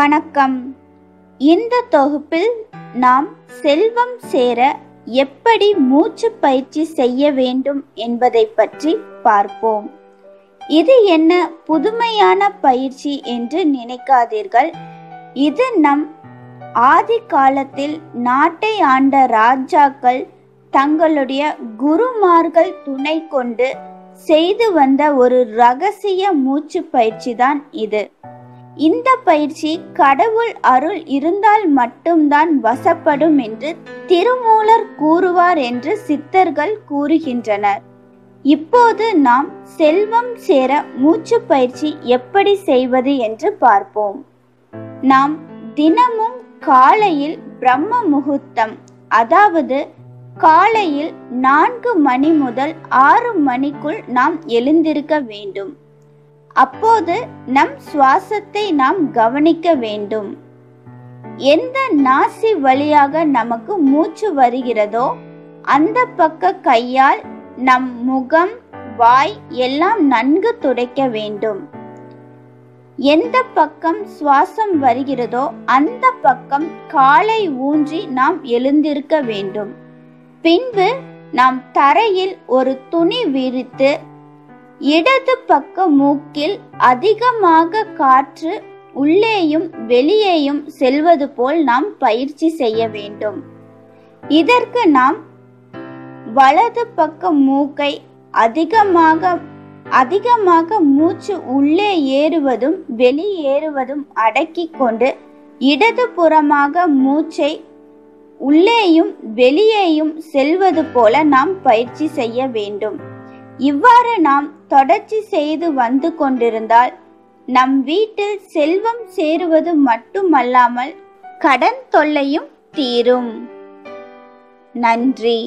வணக்கம். இந்த தொகுப்பில் நாம் செல்வம் சேர எப்படி மூச்சு பயிற்சி செய்ய வேண்டும் என்பதை பற்றி பார்ப்போம். இது என்ன புதுமையான பயிற்சி என்று நினைக்காதீர்கள். இது நம் ஆதி காலத்தில் நாட்டை ஆண்ட ராஜாக்கள் தங்களுடைய குருமார்கள் துணை கொண்டு செய்து வந்த ஒரு ரகசிய மூச்சு பயிற்சி தான் இது. இந்த பயிற்சி கடவுள் அருள் இருந்தால் மட்டும்தான் வசப்படும் என்று திருமூலர் கூறுவார் என்று சித்தர்கள் கூறுகின்றனர். இப்போது நாம் செல்வம் சேர மூச்சு பயிற்சி எப்படி செய்வது என்று பார்ப்போம். நாம் தினமும் காலையில் பிரம்ம முகூர்த்தம் அதாவது காலையில் நான்கு மணி முதல் ஆறு மணிக்குள் நாம் எழுந்திருக்க வேண்டும். அப்போது நம் சுவாசத்தை நாம் கவனிக்க வேண்டும். எந்த நாசி வழியாக நமக்கு மூச்சு வருகிறதோ அந்த பக்க கையால் நம் முகம் வாய் எல்லாம் நன்கு துடைக்க வேண்டும். எந்த பக்கம் சுவாசம் வருகிறதோ அந்த பக்கம் காலை ஊன்றி நாம் எழுந்திருக்க வேண்டும். பின்பு நாம் தரையில் ஒரு துணி விரித்து இடது பக்க மூக்கில் அதிகமாக காற்று உள்ளேயும் வெளியேயும் செல்வது போல் நாம் பயிற்சி செய்ய வேண்டும். இதற்கு நாம் வலது பக்க மூக்கை அதிகமாக அதிகமாக மூச்சு உள்ளே ஏறுவதும் வெளியேறுவதும் அடக்கி கொண்டு இடது புறமாக மூச்சை உள்ளேயும் வெளியேயும் செல்வது போல நாம் பயிற்சி செய்ய வேண்டும். இவ்வாறு நாம் தொடர்ச்சி செய்து வந்து கொண்டிருந்தால் நம் வீட்டில் செல்வம் சேருவது மட்டுமல்லாமல் கடன் தொல்லையும் தீரும். நன்றி.